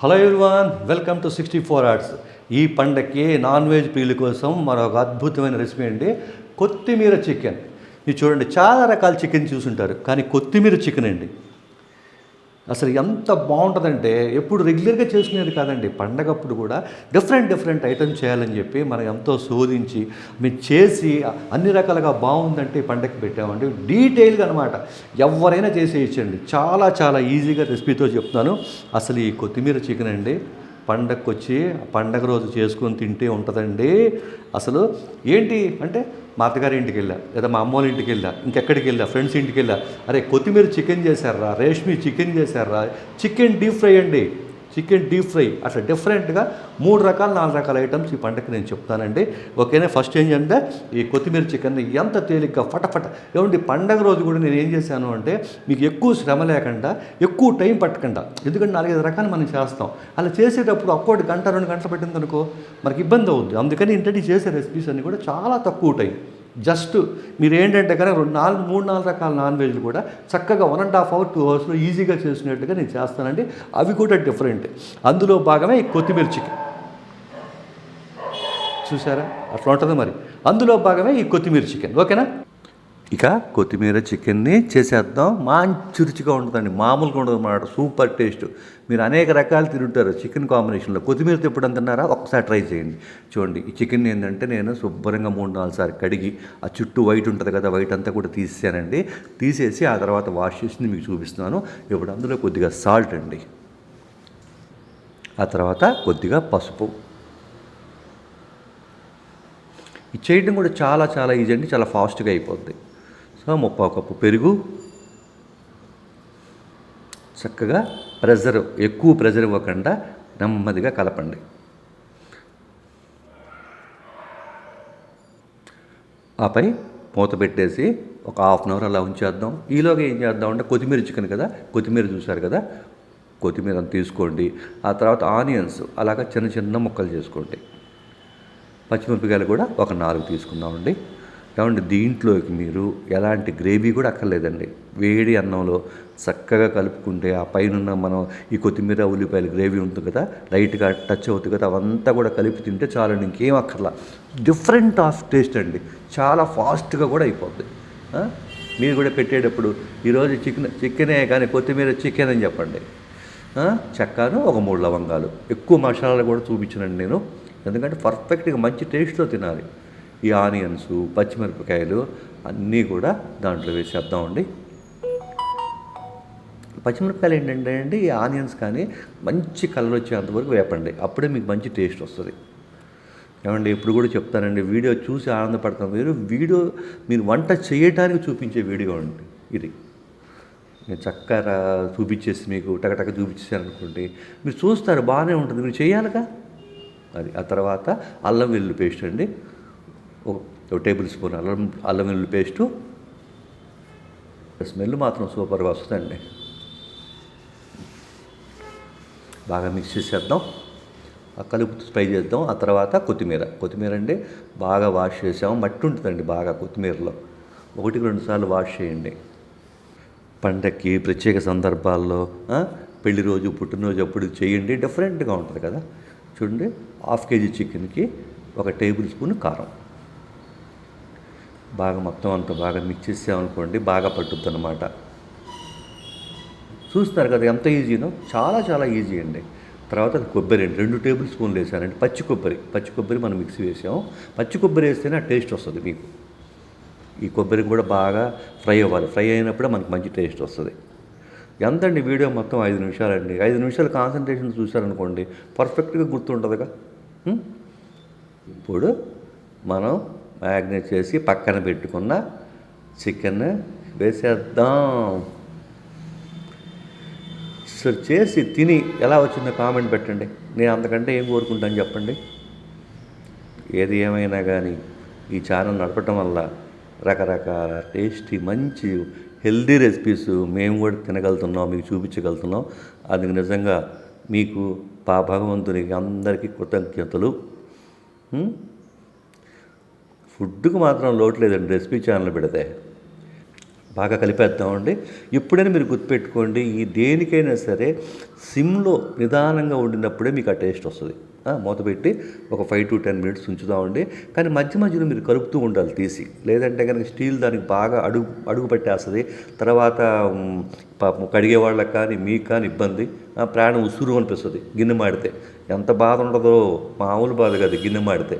Hello everyone welcome to sixty four arts ఈ పండక్కి non veg ప్రియుల కోసం మరొక అద్భుతమైన రెసిపీ అండి కొత్తిమీర చికెన్ ఇది చూడండి చాలా రకాల చికెన్ చూసుంటారు కానీ కొత్తిమీర చికెన్ అండి. అసలు ఎంత బాగుంటుందంటే ఎప్పుడు రెగ్యులర్గా చేసుకునేది కాదండి. పండగప్పుడు కూడా డిఫరెంట్ డిఫరెంట్ ఐటమ్స్ చేయాలని చెప్పి మనం ఎంతో శోధించి మేము చేసి అన్ని రకాలుగా బాగుందంటే పండగకి పెట్టామండి. డీటెయిల్గా అనమాట ఎవరైనా చేసేయచ్చండి. చాలా చాలా ఈజీగా రెసిపీతో చెప్తాను అసలు ఈ కొత్తిమీర చికెన్ అండి పండగకు వచ్చి పండగ రోజు చేసుకొని తింటే ఉంటుందండి. అసలు ఏంటి అంటే మా అత్తగారి ఇంటికి వెళ్ళా లేదా మా అమ్మోళ్ళ ఇంటికి వెళ్ళా ఇంకెక్కడికి వెళ్ళా ఫ్రెండ్స్ ఇంటికి వెళ్ళా అరే కొత్తిమీర చికెన్ చేశారా రేష్మి చికెన్ చేశారా చికెన్ డీప్ ఫ్రై అండి. Chicken deep fry. అట్లా డిఫరెంట్గా మూడు రకాల నాలుగు రకాల ఐటమ్స్ ఈ పంటకి నేను చెప్తానండి. ఓకేనా? ఫస్ట్ ఏంటంటే ఈ కొత్తిమీర చికెన్ ఎంత తేలిగ్గా ఫటఫట. ఏమంటే పండగ రోజు కూడా నేను ఏం చేశాను అంటే మీకు ఎక్కువ శ్రమ లేకుండా ఎక్కువ టైం పట్టకుండా ఎందుకంటే నాలుగైదు రకాలు మనం చేస్తాం. అలా చేసేటప్పుడు ఒక్కోటి గంట రెండు గంటలు పెట్టింది అనుకో మనకి ఇబ్బంది అవుద్ది. అందుకని ఇంటటి చేసే రెసిపీస్ అన్నీ కూడా చాలా తక్కువ టైం జస్ట్ మీరు ఏంటంటే కనుక రెండు నాలుగు మూడు నాలుగు రకాల నాన్ వెజ్లు కూడా చక్కగా one and half hour two అవర్స్లో ఈజీగా చేసినట్టుగా నేను చేస్తానండి. అవి కూడా డిఫరెంట్ అందులో భాగమే ఈ కొత్తిమీర చికెన్. చూసారా అట్లా ఉంటుంది మరి. అందులో భాగమే ఈ కొత్తిమీర చికెన్. ఓకేనా? ఇక కొత్తిమీర చికెన్ని చేసేద్దాం. మంచి రుచిగా ఉంటుందండి. మామూలుగా ఉండదు అన్నమాట. Super taste. మీరు అనేక రకాలు తింటారు చికెన్ కాంబినేషన్లో. కొత్తిమీర తిప్పడం తిన్నారా? ఒకసారి ట్రై చేయండి. చూడండి ఈ చికెన్ ఏంటంటే నేను శుభ్రంగా మూడు నాలుగు సార్లు కడిగి ఆ చుట్టూ వైట్ ఉంటుంది కదా వైట్ అంతా కూడా తీసేసానండి. తీసేసి ఆ తర్వాత వాష్ చేసి మీకు చూపిస్తున్నాను. ఇప్పుడు అందులో కొద్దిగా సాల్ట్ అండి. ఆ తర్వాత కొద్దిగా పసుపు. ఇది చేయడం కూడా చాలా చాలా ఈజీ అండి. చాలా ఫాస్ట్గా అయిపోద్ది. ముప్పావు కప్పు పెరుగు. చక్కగా ప్రెజర్ ఎక్కువ ప్రెజర్ ఇవ్వకుండా నెమ్మదిగా కలపండి. ఆపై మూత పెట్టేసి ఒక హాఫ్ అన్ అవర్ అలా ఉంచేద్దాం. ఈలోగా ఏం చేద్దాం అంటే కొత్తిమీర చికెన్ కదా కొత్తిమీర చూసారు కదా? కొత్తిమీర తీసుకోండి. ఆ తర్వాత ఆనియన్స్ అలాగా చిన్న చిన్న ముక్కలు చేసుకోండి. పచ్చిమిరపకాయలు కూడా ఒక నాలుగు తీసుకుందామండి. కాబట్టి దీంట్లోకి మీరు ఎలాంటి గ్రేవీ కూడా అక్కర్లేదండి. వేడి అన్నంలో చక్కగా కలుపుకుంటే ఆ పైన మనం ఈ కొత్తిమీర ఉల్లిపాయల గ్రేవీ ఉంటుంది కదా లైట్గా టచ్ అవుతుంది కదా అవంతా కూడా కలిపి తింటే చాలు ఇంకేం అక్కర్లా. డిఫరెంట్ ఆఫ్ టేస్ట్ అండి. చాలా ఫాస్ట్గా కూడా అయిపోద్ది. మీరు కూడా పెట్టేటప్పుడు ఈరోజు చికెన్ చికెనే కానీ కొత్తిమీర చికెన్ అని చెప్పండి. ఆ? చెక్కను ఒక మూడు లవంగాలు. ఎక్కువ మసాలాలు కూడా చూపించనండి నేను. ఎందుకంటే పర్ఫెక్ట్గా మంచి టేస్ట్లో తినాలి. ఈ ఆనియన్స్ పచ్చిమిరపకాయలు అన్నీ కూడా దాంట్లో వేసేద్దామండి పచ్చిమిరపకాయలు ఏంటంటే అండి ఈ ఆనియన్స్ కానీ మంచి కలర్ వచ్చేంతవరకు వేపండి. అప్పుడే మీకు మంచి టేస్ట్ వస్తుంది. ఏమండి ఇప్పుడు కూడా చెప్తానండి వీడియో చూసి ఆనందపడతాం. మీరు వీడియో మీరు వంట చేయటానికి చూపించే వీడియో అండి ఇది. నేను చక్కగా చూపించేసి మీకు టకటక చూపించేసాను అనుకోండి మీరు చూస్తారు బాగానే ఉంటుంది. మీరు చేయాలిగా? అది ఆ తర్వాత అల్లం వెల్లుల్లి పేస్ట్ అండి. ఒక ఒక టేబుల్ స్పూన్ అల్లం అల్లం వెల్లుల్లి పేస్టు. స్మెల్ మాత్రం సూపర్గా వస్తుందండి. బాగా మిక్స్ చేసేద్దాం. ఆ కలుపు ఫ్రై చేద్దాం. ఆ తర్వాత కొత్తిమీర. కొత్తిమీర అండి బాగా వాష్ చేసాము. మట్టి ఉంటుందండి బాగా కొత్తిమీరలో. ఒకటికి రెండు సార్లు వాష్ చేయండి. పండక్కి ప్రత్యేక సందర్భాల్లో పెళ్ళి రోజు పుట్టినరోజు అప్పుడు చేయండి. డిఫరెంట్గా ఉంటుంది కదా. చూడండి హాఫ్ కేజీ చికెన్కి ఒక టేబుల్ స్పూన్ కారం. బాగా మొత్తం అంతా బాగా మిక్స్ చేసామనుకోండి బాగా పట్టుద్ది అనమాట చూస్తున్నారు కదా ఎంత ఈజీనో చాలా చాలా ఈజీ అండి. తర్వాత కొబ్బరి అండి. రెండు టేబుల్ స్పూన్లు వేసానండి. పచ్చి కొబ్బరి. పచ్చి కొబ్బరి మనం మిక్సీ వేసాము. పచ్చి కొబ్బరి వేస్తేనే ఆ టేస్ట్ వస్తుంది మీకు. ఈ కొబ్బరి కూడా బాగా ఫ్రై అవ్వాలి. ఫ్రై అయినప్పుడే మనకు మంచి టేస్ట్ వస్తుంది. ఎంతండి వీడియో మొత్తం ఐదు నిమిషాలండి. ఐదు నిమిషాలు కాన్సన్ట్రేషన్ చూశారనుకోండి పర్ఫెక్ట్గా గుర్తుంటుందిగా. ఇప్పుడు మనం మ్యాగ్నేట్ చేసి పక్కన పెట్టుకున్న చికెన్ వేసేద్దాం. సో చేసి తిని ఎలా వచ్చిందో కామెంట్ పెట్టండి. నేను అంతకంటే ఏం కోరుకుంటాను చెప్పండి. ఏది ఏమైనా కానీ ఈ ఛానల్ నడపటం వల్ల రకరకాల టేస్టీ మంచి హెల్దీ రెసిపీస్ మేము కూడా తినగలుగుతున్నాం మీకు చూపించగలుగుతున్నాం. అందుకు నిజంగా మీకు పా భగవంతునికి అందరికీ కృతజ్ఞతలు. ఫుడ్కి మాత్రం లోటు లేదండి రెసిపీ ఛానల్ పెడితే. బాగా కలిపేద్దామండి. ఎప్పుడైనా మీరు గుర్తుపెట్టుకోండి ఈ దేనికైనా సరే సిమ్లో నిదానంగా వండినప్పుడే మీకు ఆ టేస్ట్ వస్తుంది. మూతపెట్టి మూత పెట్టి ఒక ఫైవ్ టు టెన్ మినిట్స్ ఉంచుదామండి. కానీ మధ్య మధ్యలో మీరు కలుపుతూ ఉండాలి తీసి. లేదంటే కనుక స్టీల్ దానికి బాగా అడుగు అడుగు పెట్టేస్తుంది. తర్వాత పాపం కడిగే వాళ్ళకి కానీ మీకు కానీ ఇబ్బంది. ప్రాణం ఉసురు అనిపిస్తుంది గిన్నె మాడితే. ఎంత బాధ ఉండదో మామూలు బాధ కాదు గిన్నె మాడితే.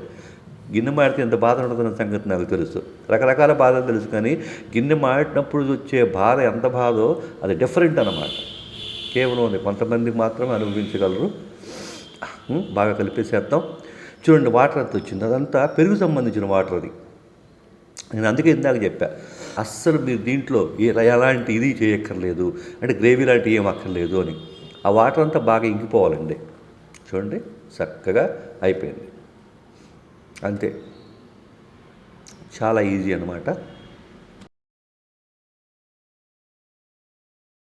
గిన్నె మాడితే ఎంత బాధ ఉండదన్న సంగతి నాకు తెలుసు. రకరకాల బాధలు తెలుసు కానీ గిన్నె మాడినప్పుడు వచ్చే బాధ ఎంత బాధో అది డిఫరెంట్ అన్నమాట. కేవలం అది కొంతమందికి మాత్రమే అనుభవించగలరు. బాగా కలిపేసేద్దాం. చూడండి వాటర్ అంత వచ్చింది. అదంతా పెరుగు సంబంధించిన వాటర్ అది. నేను అందుకే ఇందాక చెప్పా అస్సలు మీరు దీంట్లో ఏ ఎలాంటి ఇది చేయక్కర్లేదు. అంటే గ్రేవీ లాంటివి ఏం అక్కర్లేదు అని. ఆ వాటర్ అంతా బాగా ఇంకిపోవాలండి. చూడండి చక్కగా అయిపోయింది. అంతే. చాలా ఈజీ అనమాట